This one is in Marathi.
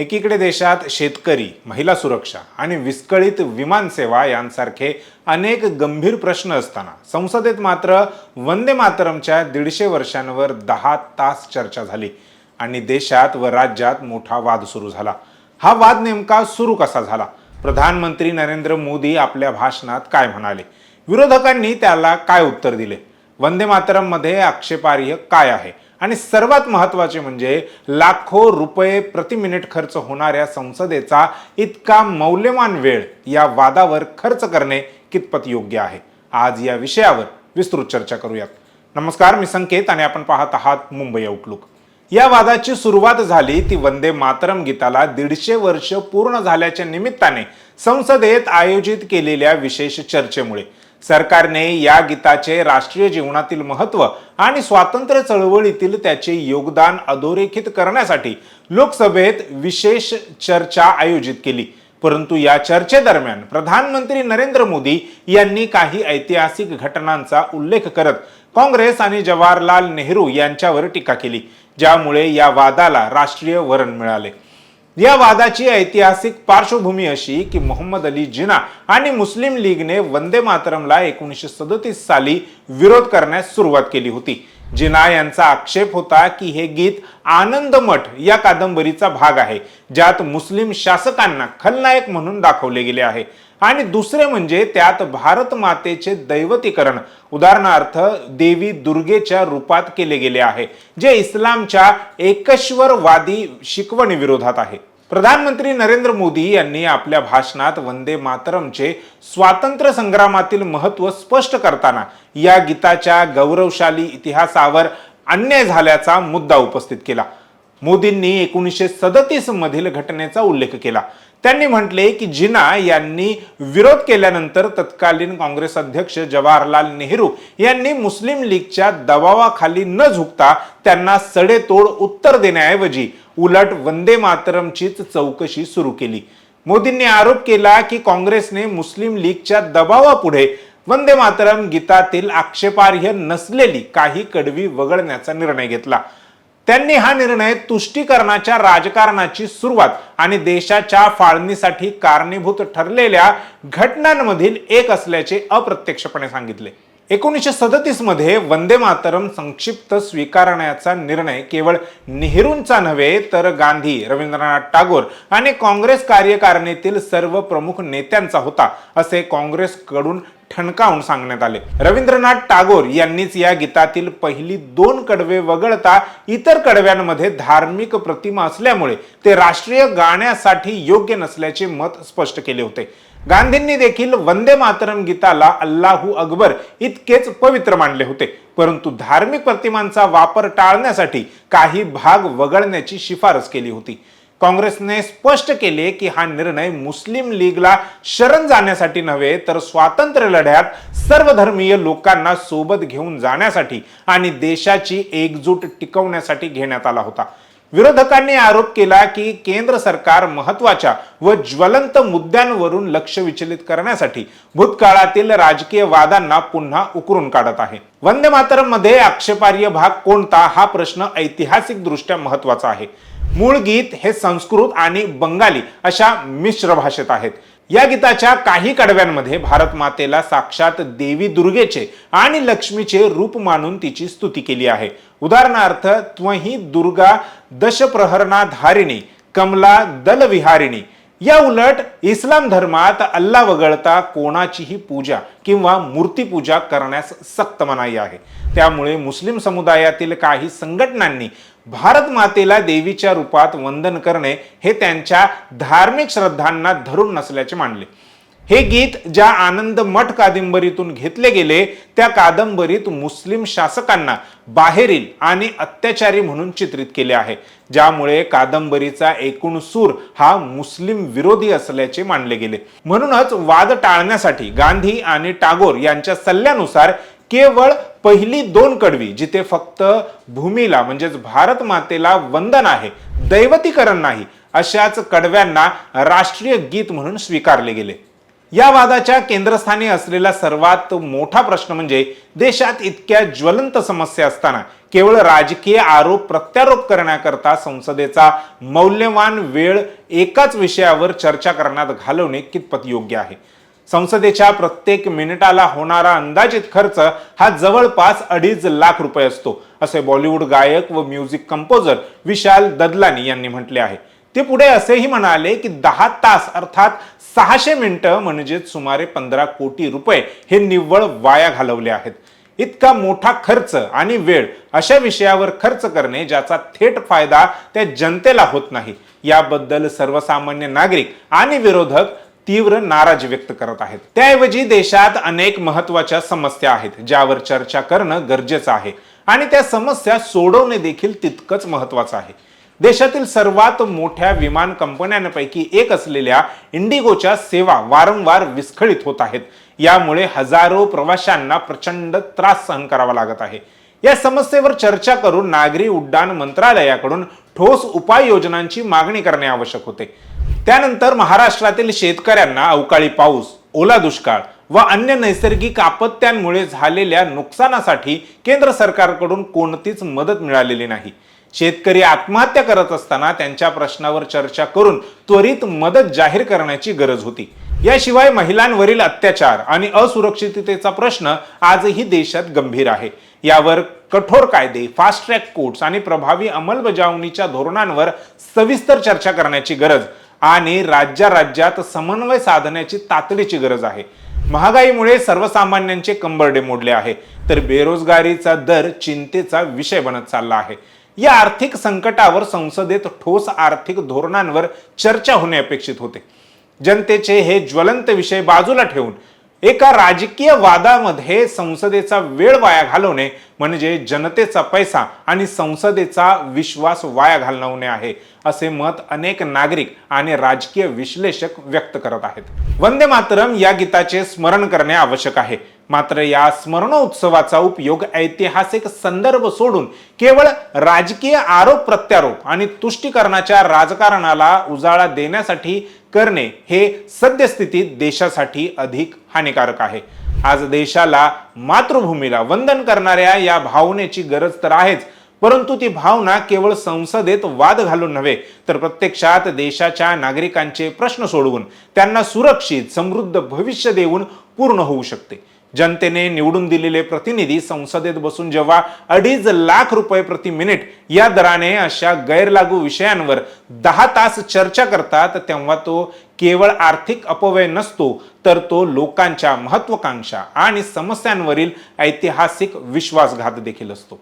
एकीकडे देशात शेतकरी महिला सुरक्षा आणि विस्कळीत विमानसेवा यांसारखे अनेक गंभीर प्रश्न असताना संसदेत मात्र वंदे मातरमच्या दीडशे वर्षांवर दहा तास चर्चा झाली आणि देशात व राज्यात मोठा वाद सुरू झाला. हा वाद नेमका सुरू कसा झाला? प्रधानमंत्री नरेंद्र मोदी आपल्या भाषणात काय म्हणाले? विरोधकांनी त्याला काय उत्तर दिले? वंदे मातरममध्ये आक्षेपार्ह काय आहे? आणि सर्वात महत्त्वाचे म्हणजे लाखो रुपये प्रति मिनिट खर्च होणाऱ्या संसदेचा इतका मौल्यवान वेळ या वादावर खर्च करणे कितपत योग्य आहे? आज या विषयावर विस्तृत चर्चा करूयात. नमस्कार मी संकेत आणि आपण पाहत आहात मुंबई आउटलुक या वादाची सुरुवात झाली ती वंदे मातरम गीताला दीडशे वर्ष पूर्ण झाल्याच्या निमित्ताने संसदेत आयोजित केलेल्या विशेष चर्चेमुळे. सरकारने या गीताचे राष्ट्रीय जीवनातील महत्त्व आणि स्वातंत्र्य चळवळीतील त्याचे योगदान अधोरेखित करण्यासाठी लोकसभेत विशेष चर्चा आयोजित केली. परंतु या चर्चेदरम्यान प्रधानमंत्री नरेंद्र मोदी यांनी काही ऐतिहासिक घटनांचा उल्लेख करत काँग्रेस आणि जवाहरलाल नेहरू यांच्यावर टीका केली ज्यामुळे या वादाला राष्ट्रीय वरण मिळाले. या वादाची ऐतिहासिक पार्श्वभूमी अशी की मोहम्मद अली जिना आणि मुस्लिम लीगने वंदे मातरमला एकोणीसशे सदतीस साली विरोध करण्यास सुरुवात केली होती. जिना यांचा आक्षेप होता की हे गीत आनंदमठ या कादंबरीचा भाग आहे ज्यात मुस्लिम शासकांना खलनायक म्हणून दाखवले गेले आहे. आणि दुसरे म्हणजे त्यात भारत मातेचे दैवतीकरण उदाहरणार्थ देवी दुर्गेच्या रूपात केले गेले आहे जे इस्लामच्या एकश्वरवादी शिकवणी विरोधात आहे. प्रधानमंत्री नरेंद्र मोदी यांनी आपल्या भाषणात वंदे मातरमचे स्वातंत्र्य संग्रामातील महत्त्व स्पष्ट करताना या गीताच्या गौरवशाली इतिहासावर अन्याय झाल्याचा मुद्दा उपस्थित केला. मोदींनी एकोणीसशे सदतीस मधील घटनेचा उल्लेख केला. त्यांनी म्हटले की जिना यांनी विरोध केल्यानंतर तत्कालीन काँग्रेस अध्यक्ष जवाहरलाल नेहरू यांनी मुस्लिम लीगच्या दबावाखाली न झुकता त्यांना सडेतोड उत्तर देण्याऐवजी उलट वंदे मातरमचीच चौकशी सुरू केली. मोदींनी आरोप केला की काँग्रेसने मुस्लिम लीगच्या दबावापुढे वंदे मातरम गीतातील आक्षेपार्ह नसलेली काही कडवी वगळण्याचा निर्णय घेतला. त्यांनी हा निर्णय तुष्टीकरणाच्या राजकारणाची सुरुवात आणि देशाच्या फाळणीसाठी कारणीभूत ठरलेल्या घटनांमधील एक असल्याचे अप्रत्यक्षपणे सांगितले. एकोणीसशे सदतीसमध्ये वंदे मातरम संक्षिप्त स्वीकारण्याचा निर्णय केवळ नेहरूंचा नव्हे तर गांधी रवींद्रनाथ टागोर आणि काँग्रेस कार्यकारिणीतील सर्व प्रमुख नेत्यांचा होता असे काँग्रेसकडून ठणकावून सांगण्यात आले. रवींद्रनाथ टागोर यांनीच या गीतातील पहिली दोन कडवे वगळता इतर कडव्यांमध्ये धार्मिक प्रतिमा असल्यामुळे ते राष्ट्रीय गाण्यासाठी योग्य नसल्याचे मत स्पष्ट केले होते. गांधींनी देखील वंदे मातरम गीताला अल्लाहू अकबर इतकेच पवित्र मानले होते. परंतु धार्मिक प्रतिमांचा वापर टाळण्यासाठी काही भाग वगळण्याची शिफारस केली होती. काँग्रेसने स्पष्ट केले की हा निर्णय मुस्लिम लीगला शरण जाण्यासाठी नव्हे तर स्वातंत्र्य लढ्यात सर्वधर्मीय लोकांना सोबत घेऊन जाण्यासाठी आणि देशाची एकजूट टिकवण्यासाठी घेण्यात आला होता. विरोधकांनी आरोप केला की केंद्र सरकार महत्त्वाच्या व ज्वलंत मुद्द्यांवरून लक्ष विचलित करण्यासाठी भूतकाळातील राजकीय वादांना पुन्हा उकरून काढत आहे. वंदे मातरममध्ये आक्षेपार्ह भाग कोणता हा प्रश्न ऐतिहासिक दृष्ट्या महत्त्वाचा आहे. मूळ गीत हे संस्कृत आणि बंगाली अशा मिश्र भाषेत आहेत. या गीताच्या काही कडव्यांमध्ये भारत मातेला साक्षात देवी दुर्गेचे आणि लक्ष्मीचे रूप मानून तिची स्तुती केली आहे. उदाहरणार्थ त्वही दुर्गा दशप्रहरणा धारिणी कमला दलविहारिणी. या उलट इस्लाम धर्मात अल्ला वगळता कोणाचीही पूजा किंवा मूर्तीपूजा करण्यास सक्त मनाई आहे. त्यामुळे मुस्लिम समुदायातील काही संघटनांनी भारत मातेला देवीच्या रूपात वंदन करणे हे त्यांच्या धार्मिक श्रद्धांना धरून नसल्याचे मानले. हे गीत ज्या आनंद मठ कादंबरीतून घेतले गेले त्या कादंबरीत मुस्लिम शासकांना बाहेरील आणि अत्याचारी म्हणून चित्रित केले आहे ज्यामुळे कादंबरीचा एकूण सूर हा मुस्लिम विरोधी असल्याचे मानले गेले. म्हणूनच वाद टाळण्यासाठी गांधी आणि टागोर यांच्या सल्ल्यानुसार केवळ पहिली दोन कडवी जिथे फक्त भूमीला म्हणजेच भारत मातेला वंदन आहे दैवतीकरण नाही अशाच कडव्यांना राष्ट्रीय गीत म्हणून स्वीकारले गेले. या वादाच्या केंद्रस्थानी असलेला सर्वात मोठा प्रश्न म्हणजे देशात इतक्या ज्वलंत समस्या असताना केवळ राजकीय आरोप प्रत्यारोप करण्याकरता संसदेचा मौल्यवान वेळ एकाच विषयावर चर्चा करण्यात घालवणे कितपत योग्य आहे? संसदेच्या प्रत्येक मिनिटाला होणारा अंदाजित खर्च हा जवळपास अडीच लाख रुपये असतो असे बॉलिवूड गायक व म्युझिक कंपोजर विशाल ददलानी यांनी म्हटले आहे. ते पुढे असेही म्हणाले की दहा तास अर्थात सहाशे मिनिटं म्हणजेच सुमारे पंधरा कोटी रुपये हे निव्वळ वाया घालवले आहेत. इतका मोठा खर्च आणि वेळ अशा विषयावर खर्च करणे ज्याचा थेट फायदा त्या जनतेला होत नाही. याबद्दल सर्वसामान्य नागरिक आणि विरोधक तीव्र नाराजी व्यक्त करत आहेत. त्याऐवजी देशात अनेक महत्त्वाच्या समस्या आहेत ज्यावर चर्चा करणं गरजेचं आहे. आणि त्या समस्या सोडवणे देखील तितकंच महत्वाचं आहे. देशातील सर्वात मोठ्या विमान कंपन्यांपैकी एक असलेल्या इंडिगोच्या सेवा वारंवार विस्कळीत होत आहेत. यामुळे हजारो प्रवाशांना प्रचंड त्रास सहन करावा लागत आहे. या समस्येवर चर्चा करून नागरी उड्डाण मंत्रालयाकडून ठोस उपाययोजनांची मागणी करणे आवश्यक होते. त्यानंतर महाराष्ट्रातील शेतकऱ्यांना अवकाळी पाऊस ओला दुष्काळ व अन्य नैसर्गिक आपत्त्यांमुळे झालेल्या नुकसानासाठी केंद्र सरकारकडून कोणतीच मदत मिळालेली नाही. शेतकरी आत्महत्या करत असताना त्यांच्या प्रश्नावर चर्चा करून त्वरित मदत जाहीर करण्याची गरज होती. याशिवाय महिलांवरील अत्याचार आणि असुरक्षिततेचा प्रश्न आजही देशात गंभीर आहे. यावर कठोर कायदे फास्ट ट्रॅक कोर्ट्स आणि प्रभावी अंमलबजावणीच्या धोरणांवर सविस्तर चर्चा करण्याची गरज आणि राज्या राज्यात समन्वय साधण्याची तातडीची गरज आहे. महागाईमुळे सर्वसामान्यांचे कंबरडे मोडले आहे. तर बेरोजगारीचा दर चिंतेचा विषय बनत चालला आहे. या आर्थिक संकटावर संसदेत ठोस आर्थिक धोरणांवर चर्चा होणे अपेक्षित होते. जनतेचे हे ज्वलंत विषय बाजूला ठेवून एका राजकीय वादामध्ये संसदेचा वेळ वाया घालवणे म्हणजे जनतेचा पैसा आणि संसदेचा विश्वास वाया घालवणे आहे असे मत अनेक नागरिक आणि राजकीय विश्लेषक व्यक्त करत आहेत. वंदे मातरम या गीताचे स्मरण करणे आवश्यक आहे. मात्र या स्मरणोत्सवाचा उपयोग ऐतिहासिक संदर्भ सोडून केवळ राजकीय आरोप प्रत्यारोप आणि तुष्टीकरणाच्या राजकारणाला उजाळा देण्यासाठी करणे हे सद्यस्थितीत देशासाठी अधिक हानिकारक आहे. आज देशाला मातृभूमीला वंदन करणाऱ्या या भावनेची गरज तर आहेच परंतु ती भावना केवळ संसदेत वाद घालून नव्हे तर प्रत्यक्षात देशाच्या नागरिकांचे प्रश्न सोडवून त्यांना सुरक्षित समृद्ध भविष्य देऊन पूर्ण होऊ शकते. जनतेने निवडून दिलेले प्रतिनिधी संसदेत बसून जेव्हा अडीच लाख रुपये प्रति मिनिट या दराने अशा गैरलागू विषयांवर दहा तास चर्चा करतात तेव्हा तो केवळ आर्थिक अपव्यय नसतो तर तो लोकांच्या महत्वाकांक्षा आणि समस्यांवरील ऐतिहासिक विश्वासघात देखील असतो.